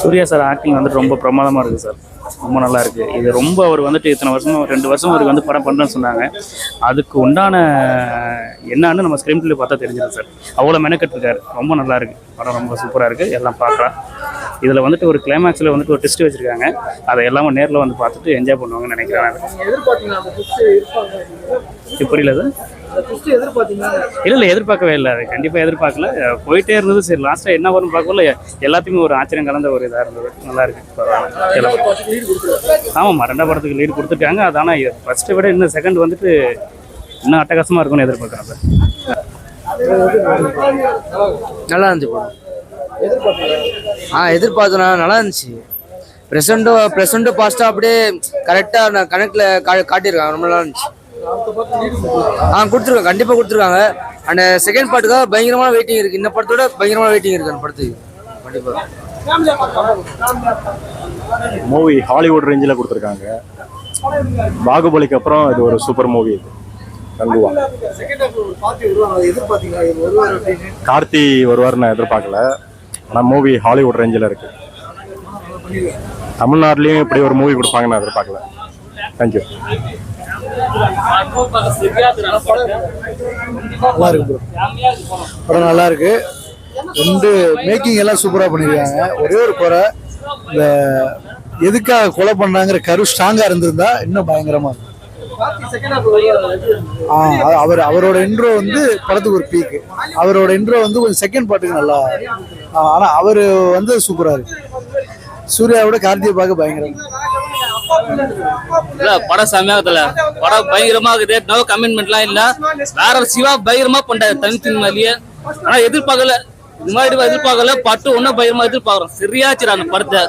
Surya sir acting வந்துட்டு ரொம்ப பிரமாதமாக இருக்குது சார். ரொம்ப நல்லா இருக்குது இது ரொம்ப அவர் வந்துட்டு இத்தனை வருஷம் ரெண்டு வருஷம் அவருக்கு வந்து படம் பண்ணுறேன்னு சொன்னாங்க. அதுக்கு உண்டான என்னன்னு நம்ம ஸ்க்ரீன் பிளே பார்த்தா தெரிஞ்சிடும் சார். அவ்வளோ மெனக்கெட்டுருக்காரு ரொம்ப நல்லா இருக்குது படம் ரொம்ப சூப்பராக இருக்குது எல்லாம் பார்க்கலாம். இதில் வந்துட்டு ஒரு கிளைமேக்ஸில் வந்துட்டு ஒரு டெஸ்ட் வச்சுருக்காங்க. அதை எல்லாமே நேரில் வந்து பார்த்துட்டு என்ஜாய் பண்ணுவாங்கன்னு நினைக்கிறேன் புரியல சார் இல்லை இல்லை எதிர்பார்க்கவே இல்லை. அது கண்டிப்பாக எதிர்பார்க்கல. போயிட்டே இருந்தது. சரி லாஸ்ட்டாக என்ன வரும்னு பார்க்கல எல்லாத்தையுமே ஒரு ஆச்சரியம் கலந்த ஒரு இதாக இருந்தது. நல்லா இருக்கு. பரவாயில்ல. ஆமாம்மா ரெண்டாம் படத்துக்கு லீடு கொடுத்துருக்காங்க அது ஆனால் ஃபஸ்ட்டை விட இன்னும் செகண்ட் வந்துட்டு இன்னும் அட்டகாசமாக இருக்கும்னு எதிர்பார்க்குறேன் சார் நல்லா இருந்துச்சு படம். ஆ எதிர்பார்த்தனா நல்லா இருந்துச்சு. ப்ரெசண்ட்டும் ப்ரெசண்ட்டும் பாஸ்ட்டாக அப்படியே கரெக்டாக நான் கணக்கில் கா காட்டியிருக்காங்க. ரொம்ப நல்லா இருந்துச்சு. ஆ கொடுத்துருக்காங்க கண்டிப்பாக கொடுத்துருக்காங்க. அந்த செகண்ட் பார்ட்டுக்காக பயங்கரமான வெயிட்டிங் இருக்குது இந்த படத்தோட பயங்கரமான வெயிட்டிங் இருக்குது அந்த படத்துக்கு. கண்டிப்பாக மூவி ஹாலிவுட் ரேஞ்சில் கொடுத்துருக்காங்க. பாகுபலிக்கு அப்புறம் இது ஒரு சூப்பர் மூவி இது. கங்குவா. கார்த்தி வருவார் நான் எதிர்பார்க்கல. ஆனால் மூவி ஹாலிவுட் ரேஞ்சில் இருக்கு. தமிழ்நாட்டிலையும் இப்படி ஒரு மூவி கொடுப்பாங்க நான் எதிர்பார்க்கல. தேங்க்யூ நல்லா இருக்கு ப்ரோ படம் நல்லா இருக்கு. ரெண்டு மேக்கிங் எல்லாம் சூப்பரா பண்ணியிருக்காங்க ஒரே ஒரு குறை இந்த எதுக்காக கொலை பண்ணாங்கிற கரு ஸ்ட்ராங்கா இருந்திருந்தா இன்னும் பயங்கரமா இருக்கும். ஆ அவர் அவரோட இன்ட்ரோ வந்து படத்துக்கு ஒரு பீக்கு அவரோட இன்ட்ரோ வந்து கொஞ்சம் செகண்ட் பாட்டுக்கு நல்லா ஆனால் அவர் வந்து சூப்பராக இருக்கு. சூர்யாவோட கார்த்திகை பார்க்க பயங்கரம். இல்ல படம் செம்மையாகல படம் பயங்கரமா இருக்குது. நோ கமிட்மெண்ட்லாம் இல்ல. வேற ஒரு சிவா பயங்கரமா பண்றாரு தமிழ் மாதிரியே ஆனா எதிர்பார்க்கல. இந்த மாதிரி எதிர்பார்க்கல. பட்டு ஒன்னும் பயங்கரமா எதிர்பார்க்கறோம் சரியாச்சுடா அந்த படத்தை.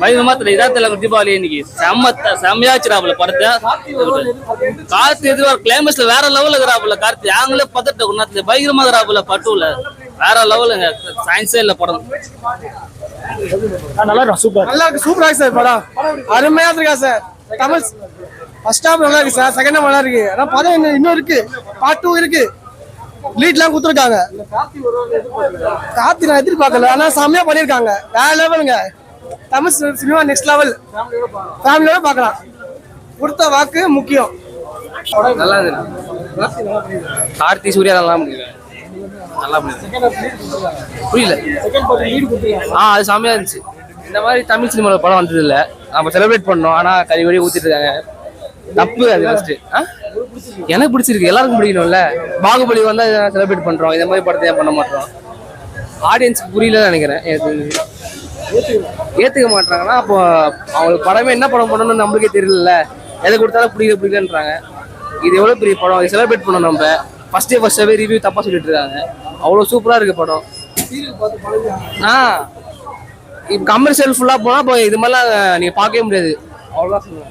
பயங்கரமா தெரியல இதா தெரியல தீபாவளி இன்னைக்கு செம்ம செம்மையாச்சுடாப்புல படத்தை. கார்த்தி எதிர்பார்க்க கிளைமேக்ஸ்ல வேற லெவல்ல இருக்கிறாப்புல கார்த்தி நாங்களே பதட்ட குணத்துல பயங்கரமா இருக்கிறாப்புல பட்டுல வேற லெவலுங்க சயின்ஸே இல்ல படம். நல்லா இருக்கு சூப்பர். நல்லா இருக்கு சூப்பரா இருக்கு சார் படம். அருமையா இருக்கா சார். தமிழ் ஃபர்ஸ்ட் ஹாஃப் நல்லா இருக்கு சார். செகண்ட் ஹாஃப் நல்லா இருக்கு. ஆனா படம் இன்னும் இன்னும் இருக்கு. பார்ட் டூ இருக்கு. லீட்லாம் கொடுத்துருக்காங்க. கார்த்தி நான் எதிர்பார்க்கல. ஆனா செம்மையா பண்ணிருக்காங்க. வேற லெவலுங்க தமிழ் சினிமா நெக்ஸ்ட் லெவல் ஃபேமிலியோட பார்க்கலாம். கொடுத்த வாக்கு முக்கியம். நல்லா கார்த்தி சூர்யா நல்லா பண்ணிருக்காங்க நல்லா புரியல. ஆ அது செம்மையா இருந்துச்சு. இந்த மாதிரி தமிழ் சினிமாவில் படம் வந்தது இல்லை நம்ம செலிப்ரேட் பண்ணோம். ஆனால் கறி வழி ஊற்றிட்டு இருக்காங்க தப்பு அது ஃபஸ்ட்டு எனக்கு பிடிச்சிருக்கு. எல்லாருக்கும் பிடிக்கணும்ல. பாகுபலி வந்து செலிப்ரேட் பண்ணுறோம் இந்த மாதிரி படத்தை ஏன் பண்ண மாட்டோம்? ஆடியன்ஸுக்கு புரியலன்னு நினைக்கிறேன். எனக்கு தெரிஞ்சு. மாட்டாங்கன்னா அப்போ அவங்களுக்கு படமே என்ன படம் பண்ணணும்னு நம்மளுக்கே தெரியல எதை கொடுத்தாலும் பிடிக்கல பிடிக்கலன்றாங்க இது எவ்வளோ பெரிய படம்? இதை செலிப்ரேட் பண்ணோம் நம்ம. ஃபர்ஸ்ட் டே ஃபர்ஸ்டாவே ரிவ்யூ தப்பா சொல்லிட்டு இருக்காங்க அவ்வளோ சூப்பரா இருக்கு படம். ஆ. இப்போ கமர்ஷியல் ஃபுல்லா போனா இப்போ இது மாதிரிலாம் நீங்க பார்க்கவே முடியாது. அவ்வளோதான் சொல்லுவேன்.